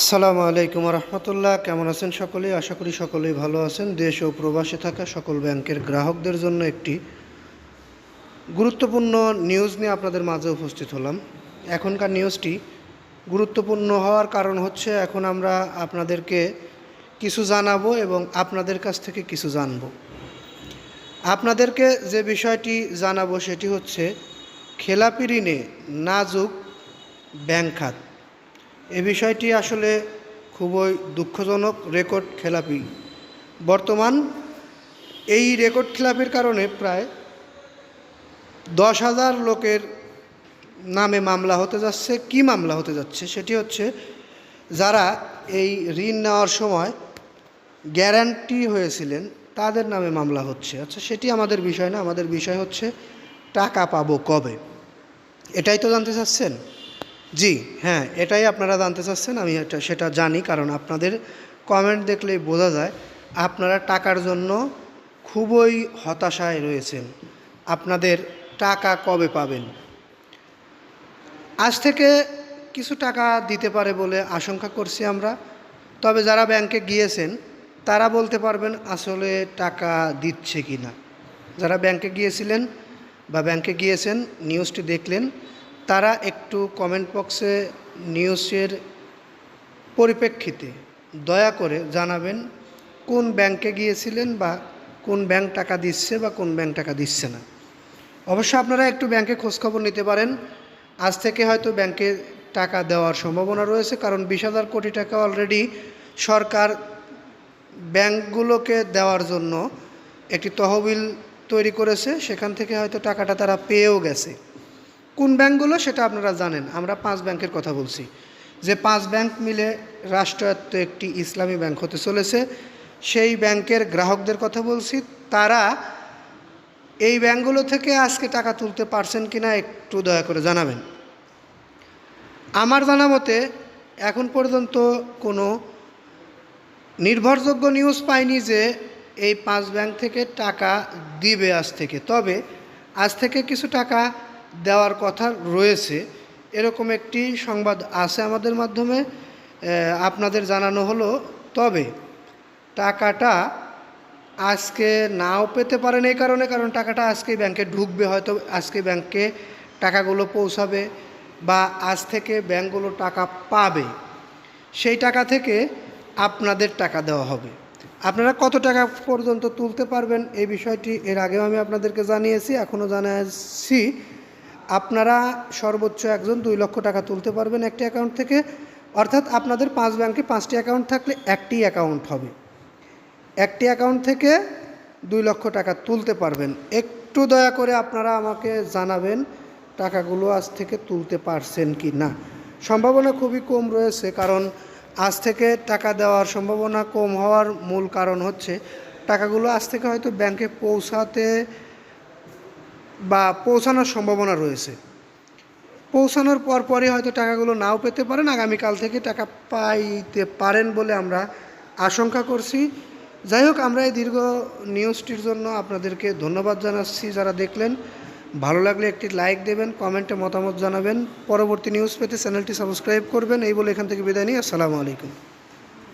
আসসালামু আলাইকুম রহমতুল্লাহ কেমন আছেন সকলেই আশা করি সকলেই ভালো আছেন। দেশ ও প্রবাসে থাকা সকল ব্যাংকের গ্রাহকদের জন্য একটি গুরুত্বপূর্ণ নিউজ নিয়ে আপনাদের মাঝে উপস্থিত হলাম। এখনকার নিউজটি গুরুত্বপূর্ণ হওয়ার কারণ হচ্ছে, এখন আমরা আপনাদেরকে কিছু জানাব এবং আপনাদের কাছ থেকে কিছু জানব। আপনাদেরকে যে বিষয়টি জানাব সেটি হচ্ছে, খেলাপি ঋণে নাজুক ব্যাংক খাত। এ বিষয়টি আসলে খুবই দুঃখজনক রেকর্ড খেলাপি। বর্তমান এই রেকর্ড খেলাপির কারণে প্রায় দশ হাজার লোকের নামে মামলা হতে যাচ্ছে। কি মামলা হতে যাচ্ছে সেটি হচ্ছে যারা এই ঋণ নেওয়ার সময় গ্যারান্টি হয়েছিলেন তাদের নামে মামলা হচ্ছে। আচ্ছা সেটি আমাদের বিষয় না, আমাদের বিষয় হচ্ছে টাকা পাবো কবে? এটাই তো জানতে চাচ্ছেন? জি হ্যাঁ এটাই আপনারা জানতে চাচ্ছেন, আমি এটা, সেটা জানি, কারণ আপনাদের কমেন্ট দেখলেই বোঝা যায়, আপনারা টাকার জন্য খুবই হতাশায় রয়েছেন। আপনাদের টাকা কবে পাবেন? আজ থেকে কিছু টাকা দিতে পারে বলে আশঙ্কা করছি আমরা, তবে যারা ব্যাংকে গিয়েছেন, তারা বলতে পারবেন আসলে টাকা দিচ্ছে কি না যারা ব্যাংকে গিয়েছিলেন বা ব্যাংকে গিয়েছেন নিউজটি দেখলেন তারা একটু কমেন্ট বক্সে নিউজের পরিপ্রেক্ষিতে দয়া করে জানাবেন কোন ব্যাংকে গিয়েছিলেন বা কোন ব্যাংক টাকা দিচ্ছে বা কোন ব্যাংক টাকা দিচ্ছে না। অবশ্য আপনারা একটু ব্যাংকে খোঁজখবর নিতে পারেন। আজ থেকে হয়তো ব্যাংকে টাকা দেওয়ার সম্ভাবনা রয়েছে কারণ বিশ হাজার কোটি টাকা অলরেডি সরকার ব্যাংকগুলোকে দেওয়ার জন্য একটি তহবিল তৈরি করেছে। সেখান থেকে হয়তো টাকাটা তারা পেয়েও গেছে। কোন ব্যাংকগুলো সেটা আপনারা জানেন। আমরা পাঁচ ব্যাংকের কথা বলছি। যে পাঁচ ব্যাংক মিলে রাষ্ট্রায়ত্ত একটি ইসলামী ব্যাংক হতে চলেছে। সেই ব্যাংকের গ্রাহকদের কথা বলছি। তারা এই ব্যাংকগুলো থেকে আজকে টাকা তুলতে পারছেন কি না একটু দয়া করে জানাবেন। আমার জানা মতে এখন পর্যন্ত কোনো নির্ভরযোগ্য নিউজ পাইনি যে এই পাঁচ ব্যাংক থেকে টাকা দিবে আজ থেকে। তবে আজ থেকে কিছু টাকা দেওয়ার কথা রয়েছে। এরকম একটি সংবাদ আছে আমাদের মাধ্যমে। আপনাদের জানানো হলো। তবে টাকাটা আজকে নাও পেতে পারেন এই কারণে, কারণ টাকাটা আজকে ব্যাংকে ঢুকবে, হয়তো আজকে ব্যাংকে টাকাগুলো পৌঁছাবে বা আজ থেকে ব্যাংকগুলো টাকা পাবে। সেই টাকা থেকে আপনাদের টাকা দেওয়া হবে। আপনারা কত টাকা পর্যন্ত তুলতে পারবেন এই বিষয়টি এর আগেও আমি আপনাদেরকে জানিয়েছি, এখনও জানাচ্ছি। আপনারা সর্বোচ্চ একজন দুই লক্ষ টাকা তুলতে পারবেন একটি অ্যাকাউন্ট থেকে। অর্থাৎ আপনাদের পাঁচ ব্যাংকে পাঁচটি অ্যাকাউন্ট থাকলে একটি অ্যাকাউন্ট হবে। একটি অ্যাকাউন্ট থেকে দুই লক্ষ টাকা তুলতে পারবেন। একটু দয়া করে আপনারা আমাকে জানাবেন, টাকাগুলো আজ থেকে তুলতে পারছেন কি না? সম্ভাবনা খুবই কম রয়েছে, কারণ আজ থেকে টাকা দেওয়ার সম্ভাবনা কম হওয়ার মূল কারণ হচ্ছে, টাকাগুলো আজ থেকে হয়তো ব্যাংকে পৌঁছাতে বা পৌঁছানোর সম্ভাবনা রয়েছে। পৌঁছানোর পর পরই হয়তো টাকাগুলো নাও পেতে পারেন। আগামীকাল থেকে টাকা পাইতে পারেন বলে আমরা আশঙ্কা করছি। যাই হোক, আমরা এই দীর্ঘ নিউজটির জন্য আপনাদেরকে ধন্যবাদ জানাচ্ছি যারা দেখলেন। ভালো লাগলে একটি লাইক দেবেন কমেন্টে মতামত জানাবেন। পরবর্তী নিউজ পেতে চ্যানেলটি সাবস্ক্রাইব করবেন। এই বলে এখান থেকে বিদায় নিই। আসসালামু আলাইকুম।